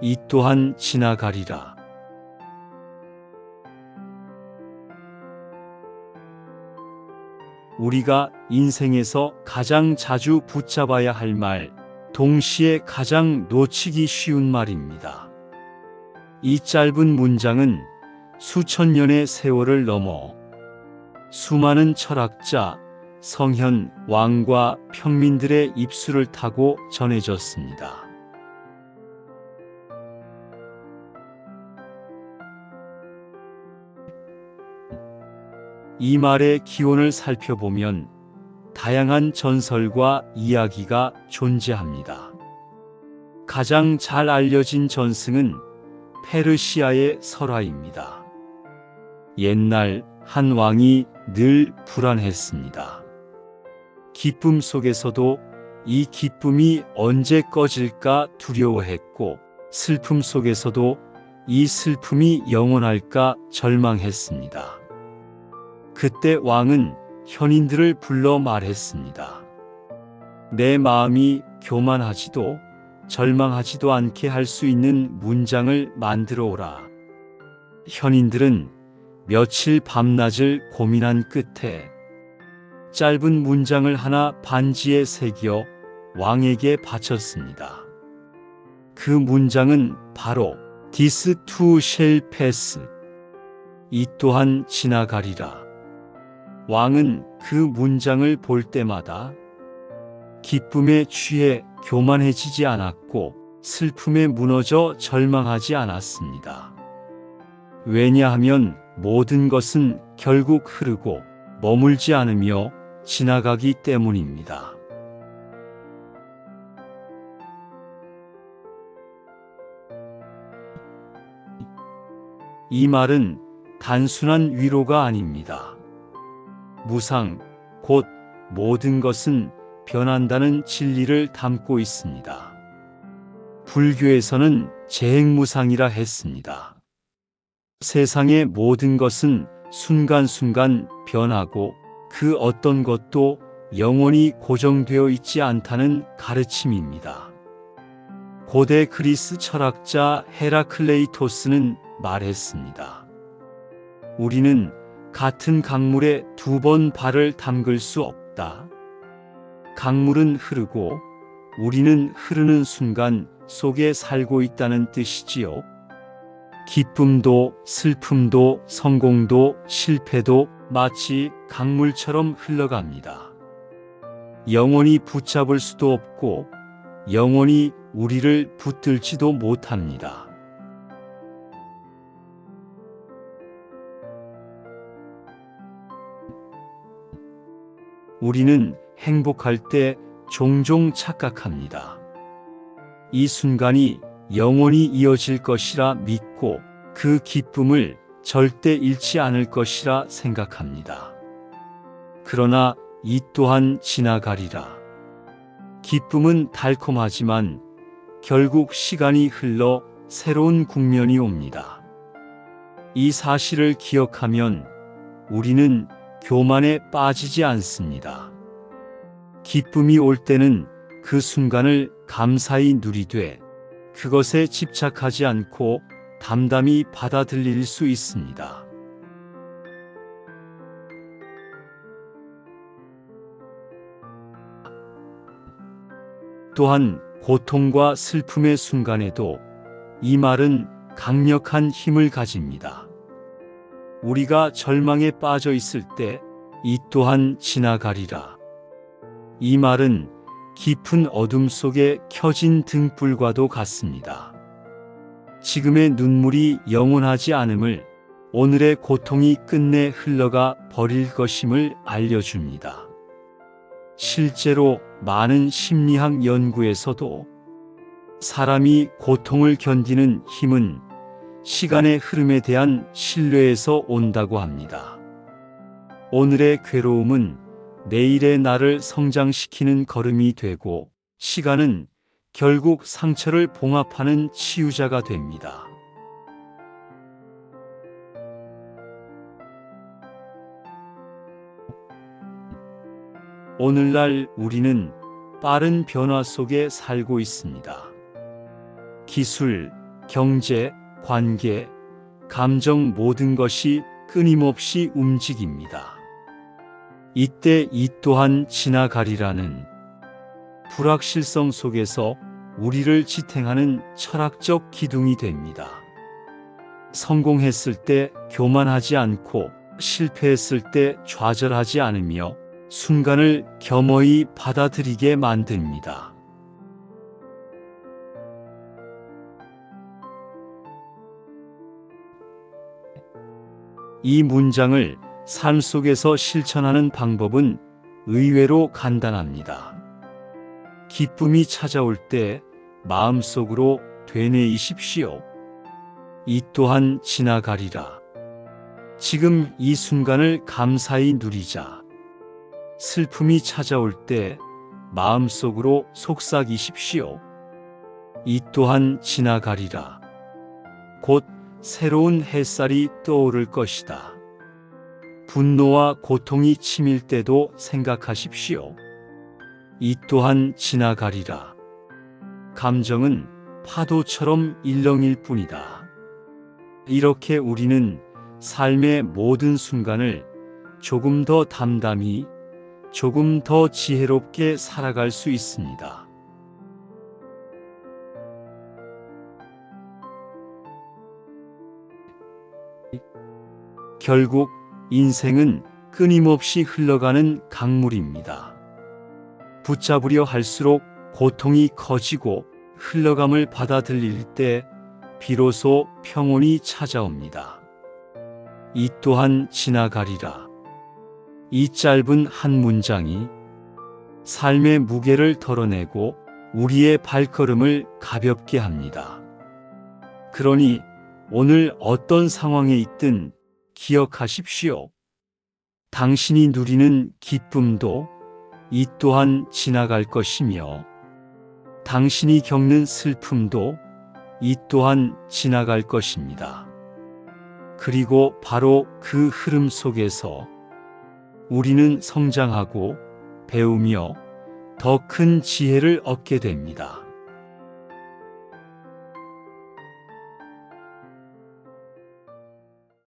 이 또한 지나가리라. 우리가 인생에서 가장 자주 붙잡아야 할 말, 동시에 가장 놓치기 쉬운 말입니다. 이 짧은 문장은 수천 년의 세월을 넘어 수많은 철학자, 성현, 왕과 평민들의 입술을 타고 전해졌습니다. 이 말의 기원을 살펴보면 다양한 전설과 이야기가 존재합니다. 가장 잘 알려진 전승은 페르시아의 설화입니다. 옛날 한 왕이 늘 불안했습니다. 기쁨 속에서도 이 기쁨이 언제 꺼질까 두려워했고 슬픔 속에서도 이 슬픔이 영원할까 절망했습니다. 그때 왕은 현인들을 불러 말했습니다. 내 마음이 교만하지도 절망하지도 않게 할 수 있는 문장을 만들어 오라. 현인들은 며칠 밤낮을 고민한 끝에 짧은 문장을 하나 반지에 새겨 왕에게 바쳤습니다. 그 문장은 바로 This too shall pass. 이 또한 지나가리라. 왕은 그 문장을 볼 때마다 기쁨에 취해 교만해지지 않았고 슬픔에 무너져 절망하지 않았습니다. 왜냐하면 모든 것은 결국 흐르고 머물지 않으며 지나가기 때문입니다. 이 말은 단순한 위로가 아닙니다. 무상, 곧 모든 것은 변한다는 진리를 담고 있습니다. 불교에서는 재행무상이라 했습니다. 세상의 모든 것은 순간순간 변하고 그 어떤 것도 영원히 고정되어 있지 않다는 가르침입니다. 고대 그리스 철학자 헤라클레이토스는 말했습니다. 우리는 같은 강물에 두 번 발을 담글 수 없다. 강물은 흐르고 우리는 흐르는 순간 속에 살고 있다는 뜻이지요. 기쁨도 슬픔도 성공도 실패도 마치 강물처럼 흘러갑니다. 영원히 붙잡을 수도 없고 영원히 우리를 붙들지도 못합니다. 우리는 행복할 때 종종 착각합니다. 이 순간이 영원히 이어질 것이라 믿고 그 기쁨을 절대 잃지 않을 것이라 생각합니다. 그러나 이 또한 지나가리라. 기쁨은 달콤하지만 결국 시간이 흘러 새로운 국면이 옵니다. 이 사실을 기억하면 우리는 교만에 빠지지 않습니다. 기쁨이 올 때는 그 순간을 감사히 누리되 그것에 집착하지 않고 담담히 받아들일 수 있습니다. 또한 고통과 슬픔의 순간에도 이 말은 강력한 힘을 가집니다. 우리가 절망에 빠져 있을 때 이 또한 지나가리라. 이 말은 깊은 어둠 속에 켜진 등불과도 같습니다. 지금의 눈물이 영원하지 않음을 오늘의 고통이 끝내 흘러가 버릴 것임을 알려줍니다. 실제로 많은 심리학 연구에서도 사람이 고통을 견디는 힘은 시간의 흐름에 대한 신뢰에서 온다고 합니다. 오늘의 괴로움은 내일의 나를 성장시키는 걸음이 되고 시간은 결국 상처를 봉합하는 치유자가 됩니다. 오늘날 우리는 빠른 변화 속에 살고 있습니다. 기술, 경제, 관계, 감정 모든 것이 끊임없이 움직입니다. 이때 이 또한 지나가리라는 불확실성 속에서 우리를 지탱하는 철학적 기둥이 됩니다. 성공했을 때 교만하지 않고 실패했을 때 좌절하지 않으며 순간을 겸허히 받아들이게 만듭니다. 이 문장을 삶 속에서 실천하는 방법은 의외로 간단합니다. 기쁨이 찾아올 때 마음속으로 되뇌이십시오. 이 또한 지나가리라. 지금 이 순간을 감사히 누리자. 슬픔이 찾아올 때 마음속으로 속삭이십시오. 이 또한 지나가리라. 곧 새로운 햇살이 떠오를 것이다. 분노와 고통이 치밀 때도 생각하십시오. 이 또한 지나가리라. 감정은 파도처럼 일렁일 뿐이다. 이렇게 우리는 삶의 모든 순간을 조금 더 담담히, 조금 더 지혜롭게 살아갈 수 있습니다. 결국 인생은 끊임없이 흘러가는 강물입니다. 붙잡으려 할수록 고통이 커지고 흘러감을 받아들일 때 비로소 평온이 찾아옵니다. 이 또한 지나가리라. 이 짧은 한 문장이 삶의 무게를 덜어내고 우리의 발걸음을 가볍게 합니다. 그러니 오늘 어떤 상황에 있든 기억하십시오. 당신이 누리는 기쁨도 이 또한 지나갈 것이며 당신이 겪는 슬픔도 이 또한 지나갈 것입니다. 그리고 바로 그 흐름 속에서 우리는 성장하고 배우며 더 큰 지혜를 얻게 됩니다.